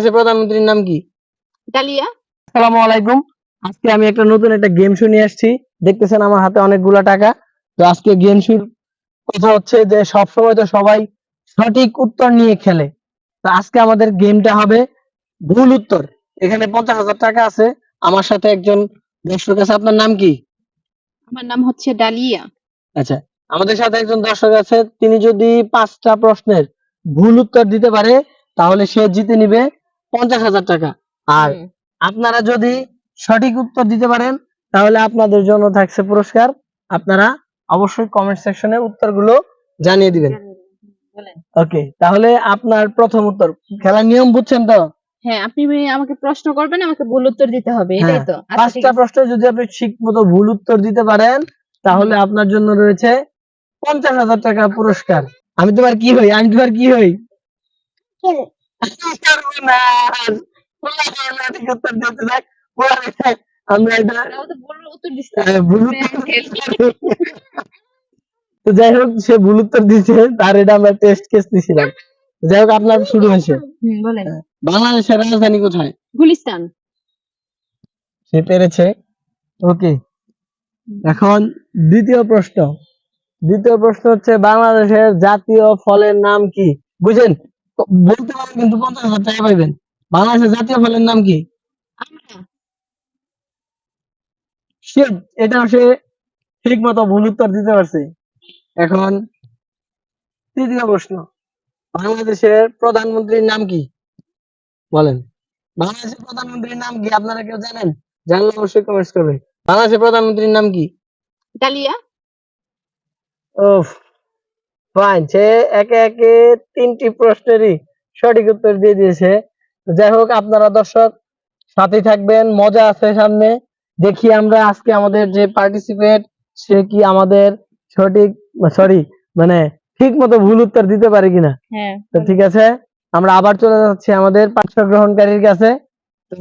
বাংলাদেশের প্রধানমন্ত্রীর নাম কি? ডালিয়া। আসসালামু আলাইকুম। আজকে আমি একটা নতুন একটা গেম শো নিয়ে আসছি। দেখতেছেন আমার হাতে অনেকগুলা টাকা। তো আজকে গেম শুর কথা হচ্ছে যে সব সময় তো সবাই সঠিক উত্তর নিয়ে খেলে। তো আজকে আমাদের গেমটা হবে ভুল উত্তর। এখানে পঞ্চাশ হাজার টাকা আছে। আমার সাথে একজন দর্শক আছে। আপনার নাম কি? আমার নাম হচ্ছে ডালিয়া। আচ্ছা আমাদের সাথে একজন দর্শক আছে। তিনি যদি পাঁচটা প্রশ্নের ভুল উত্তর দিতে পারে তাহলে সে জিতে নিবে। পঞ্চাশ হাজার টাকা। আর আপনারা যদি সঠিক উত্তর দিতে পারেন তাহলে আপনাদের জন্য থাকছে পুরস্কার। আপনারা অবশ্যই কমেন্ট সেকশনে উত্তরগুলো জানিয়ে দিবেন। ওকে তাহলে আপনার প্রথম উত্তর। খেলার নিয়ম বুঝছেন তো? হ্যাঁ আপনি আমাকে প্রশ্ন করবেন আমাকে ভুল উত্তর দিতে হবে এটাই হ্যাঁ, তো। আচ্ছা, পাঁচটা প্রশ্ন যদি আপনি ঠিক মতো ভুল উত্তর দিতে পারেন তাহলে আপনার জন্য রয়েছে পঞ্চাশ হাজার টাকা পুরস্কার। আমি তোমার কি হই? আমি তোমার কি হই? উত্তর দিতে থাক। আমরা এটা তো যাই হোক সে ভুল উত্তর দিচ্ছে তার এটা আমরা টেস্ট কেস নিছিলাম যাই হোক আপনার শুরু হয়েছে। বাংলাদেশের রাজধানী কোথায়? গুলিস্তান। সে পেরেছে। ওকে। এখন দ্বিতীয় প্রশ্ন। দ্বিতীয় প্রশ্ন হচ্ছে বাংলাদেশের জাতীয় ফলের নাম কি? বুঝেন। বলতে পারেন কিন্তু পঞ্চাশ হাজার টাকা পাইবেন। বাংলাদেশের জাতীয় ফলের নাম কি? এটা সে ঠিক মতো ভুল উত্তর দিতে পারছে। এখন তৃতীয় প্রশ্ন বাংলাদেশের প্রধানমন্ত্রীর নাম কি? বলেন। বাংলাদেশের প্রধানমন্ত্রীর নাম কি আপনারা কেউ জানেন? জানলে অবশ্যই কমেন্টস করবেন। বাংলাদেশের প্রধানমন্ত্রীর নাম কি? ডালিয়া ওফ ফাইন সে একে একে তিনটি প্রশ্নেরই সঠিক উত্তর দিয়ে দিয়েছে। যাই হোক আপনারা দর্শক সাথে থাকবেন মজা আছে সামনে। দেখি আমরা আজকে আমাদের যে পার্টিসিপেট সে কি আমাদের সঠিক সরি মানে ঠিক মতো ভুল উত্তর দিতে পারে কিনা? হ্যাঁ। তো ঠিক আছে আমরা আবার চলে যাচ্ছি আমাদের পাঠ্য গ্রহণকারীর কাছে। তো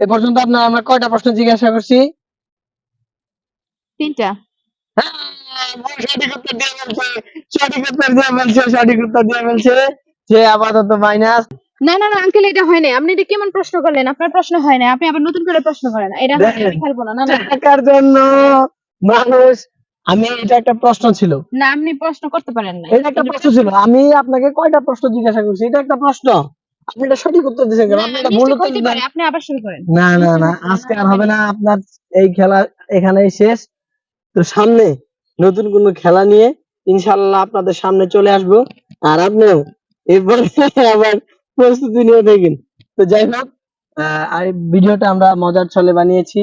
এ পর্যন্ত আপনার আমরা কয়টা প্রশ্ন জিজ্ঞাসা করছি? তিনটা। সঠিক উত্তর দিয়ে ফেলছে। সঠিক উত্তর দিয়ে ফেলছে সঠিক উত্তর দিয়ে ফেলছে। সে আপাতত মাইনাস না না না আঙ্কেল এটা হয় না আপনি এটা কেমন প্রশ্ন করলেন? আপনার প্রশ্ন হয় না আপনি আবার নতুন করে প্রশ্ন করেন। এটা হয় না, দেখেন। আমি খেলব না না না। টাকার জন্য মানুষ আমি এটা একটা প্রশ্ন ছিল। না আপনি প্রশ্ন করতে পারেন না এটা একটা প্রশ্ন ছিল। আমি আপনাকে কয়টা প্রশ্ন জিজ্ঞাসা করছি? এটা একটা প্রশ্ন। আপনি এটা সঠিক উত্তর দিয়েছেন কেন? আপনি এটা ভুল mistake উত্তর দিলেন আপনি আবার শুরু করেন। না না না আজকে আর হবে না। আপনার এই খেলা এখানেই শেষ। তো সামনে নতুন কোন খেলা নিয়ে ইনশাল্লাহ আপনাদের সামনে চলে আসব। আর আপনিও এরপর আবার প্রস্তুতি নিয়ে দেখেন। তো যাই হোক আর ভিডিওটা আমরা মজার ছলে বানিয়েছি।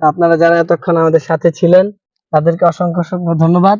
আপনারা যারা এতক্ষণ আমাদের সাথে ছিলেন, তাদেরকে অসংখ্য অসংখ্য ধন্যবাদ।